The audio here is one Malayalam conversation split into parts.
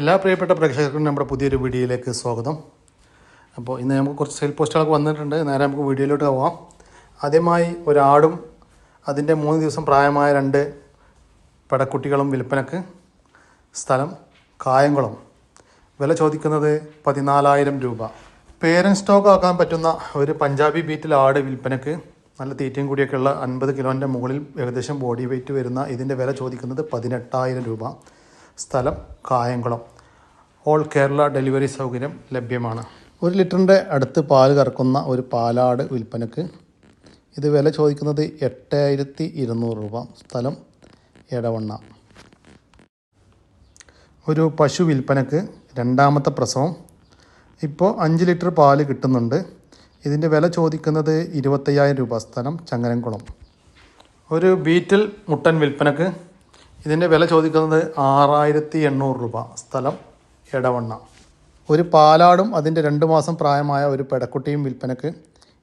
എല്ലാ പ്രിയപ്പെട്ട പ്രേക്ഷകർക്കും നമ്മുടെ പുതിയൊരു വീഡിയോയിലേക്ക് സ്വാഗതം. അപ്പോൾ ഇന്ന് നമുക്ക് കുറച്ച് സെയിൽ പോസ്റ്റുകൾ വന്നിട്ടുണ്ട്. നേരെ നമുക്ക് വീഡിയോയിലോട്ട് പോകാം ആദ്യമായി ഒരാടും അതിന്റെ മൂന്ന് ദിവസം പ്രായമായ രണ്ട് പടക്കുട്ടികളും വിൽപ്പനക്ക് സ്ഥലം കായംകുളം. വില ചോദിക്കുന്നത് പതിനാലായിരം രൂപ. പേരൻ സ്റ്റോക്ക് ആക്കാൻ പറ്റുന്ന ഒരു പഞ്ചാബി ബീറ്റിൽ ആട് വിൽപ്പനക്ക് നല്ല തീറ്റയും കൂടിയൊക്കെ ഉള്ള അൻപത് കിലോന്റെ മുകളിൽ ഏകദേശം ബോഡി വെയിറ്റ് വരുന്ന ഇതിന്റെ വില ചോദിക്കുന്നത് പതിനെട്ടായിരം രൂപ. സ്ഥലം കായംകുളം. ഓൾ കേരള ഡെലിവറി സൗകര്യം ലഭ്യമാണ്. ഒരു ലിറ്ററിന്റെ അടുത്ത് പാൽ കറക്കുന്ന ഒരു പാലാട് വിൽപ്പനക്ക് ഇത് വില ചോദിക്കുന്നത് എട്ടായിരത്തി ഇരുന്നൂറ് രൂപ. സ്ഥലം എടവണ്ണ. ഒരു പശു വിൽപ്പനക്ക് രണ്ടാമത്തെ പ്രസവം. ഇപ്പോൾ അഞ്ച് ലിറ്റർ പാൽ കിട്ടുന്നുണ്ട്. ഇതിന്റെ വില ചോദിക്കുന്നത് ഇരുപത്തയ്യായിരം രൂപ. സ്ഥലം ചങ്ങരംകുളം. ഒരു ബീറ്റിൽ മുട്ടൻ വിൽപ്പനക്ക് ഇതിന്റെ വില ചോദിക്കുന്നത് ആറായിരത്തി എണ്ണൂറ് രൂപ. സ്ഥലം എടവണ്ണ. ഒരു പാലാടും അതിന്റെ രണ്ട് മാസം പ്രായമായ ഒരു പെടക്കുട്ടിയും വിൽപ്പനക്ക്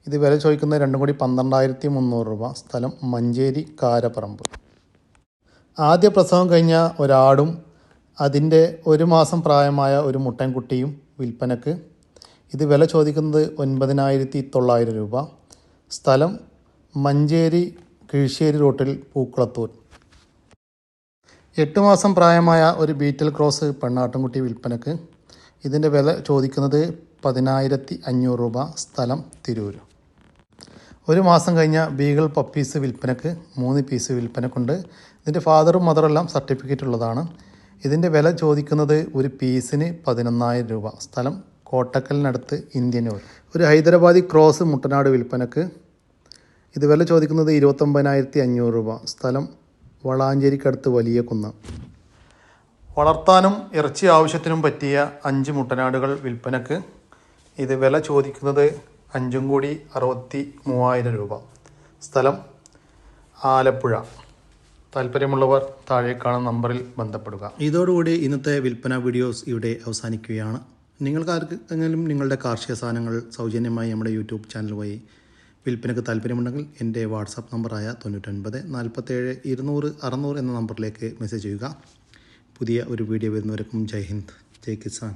ഇത് വില ചോദിക്കുന്നത് രണ്ടും കൂടി പന്ത്രണ്ടായിരത്തി മുന്നൂറ് രൂപ. സ്ഥലം മഞ്ചേരി കാരപ്പറമ്പ്. ആദ്യ പ്രസവം കഴിഞ്ഞ ഒരാടും അതിന്റെ ഒരു മാസം പ്രായമായ ഒരു മുട്ടൻകുട്ടിയും വിൽപ്പനക്ക് ഇത് വില ചോദിക്കുന്നത് ഒൻപതിനായിരത്തി തൊള്ളായിരം രൂപ. സ്ഥലം മഞ്ചേരി കിഴിശ്ശേരി റോട്ടിൽ പൂക്കുളത്തൂർ എട്ട് മാസം പ്രായമായ ഒരു ബീറ്റൽ ക്രോസ് പെണ്ണാട്ടുംകുട്ടി വിൽപ്പനക്ക് ഇതിന്റെ വില ചോദിക്കുന്നത് പതിനായിരത്തി അഞ്ഞൂറ് രൂപ സ്ഥലം തിരൂർ ഒരു മാസം കഴിഞ്ഞ ബീഗൾ പപ്പീസ് വിൽപ്പനക്ക് മൂന്ന് പീസ് വിൽപ്പനക്കുണ്ട്. ഇതിന്റെ ഫാദറും മദറെല്ലാം സർട്ടിഫിക്കറ്റ് ഉള്ളതാണ്. ഇതിന്റെ വില ചോദിക്കുന്നത് ഒരു പീസിന് പതിനൊന്നായിരം രൂപ സ്ഥലം കോട്ടക്കലിനടുത്ത് ഇന്ത്യനൂർ. ഒരു ഹൈദരാബാദി ക്രോസ് മുട്ടനാട് വിൽപ്പനക്ക് ഇത് വില ചോദിക്കുന്നത് ഇരുപത്തൊമ്പതിനായിരത്തി അഞ്ഞൂറ് രൂപ സ്ഥലം വളാഞ്ചേരിക്കടുത്ത് വലിയ കുന്ന്. വളർത്താനും ഇറച്ചി ആവശ്യത്തിനും പറ്റിയ അഞ്ച് മുട്ടനാടുകൾ വിൽപ്പനക്ക്. ഇത് വില ചോദിക്കുന്നത് അഞ്ചും കൂടി അറുപത്തി മൂവായിരം രൂപ. സ്ഥലം ആലപ്പുഴ. താല്പര്യമുള്ളവർ താഴെ കാണുന്ന നമ്പറിൽ ബന്ധപ്പെടുക. ഇതോടുകൂടി ഇന്നത്തെ വിൽപ്പന വീഡിയോസ് ഇവിടെ അവസാനിക്കുകയാണ്. നിങ്ങൾക്ക് ആർക്കെങ്കിലും നിങ്ങളുടെ കാർഷിക സാധനങ്ങൾ സൗജന്യമായി നമ്മുടെ യൂട്യൂബ് ചാനൽ വഴി വിൽപ്പനയ്ക്ക് താല്പര്യമുണ്ടെങ്കിൽ എന്റെ വാട്സാപ്പ് നമ്പറായ തൊണ്ണൂറ്റൊൻപത് നാൽപ്പത്തേഴ് ഇരുന്നൂറ് അറുന്നൂറ് എന്ന നമ്പറിലേക്ക് മെസ്സേജ് ചെയ്യുക. പുതിയ ഒരു വീഡിയോ വരുന്നവർക്കും ജയ് ഹിന്ദ് ജയ് കിസാൻ.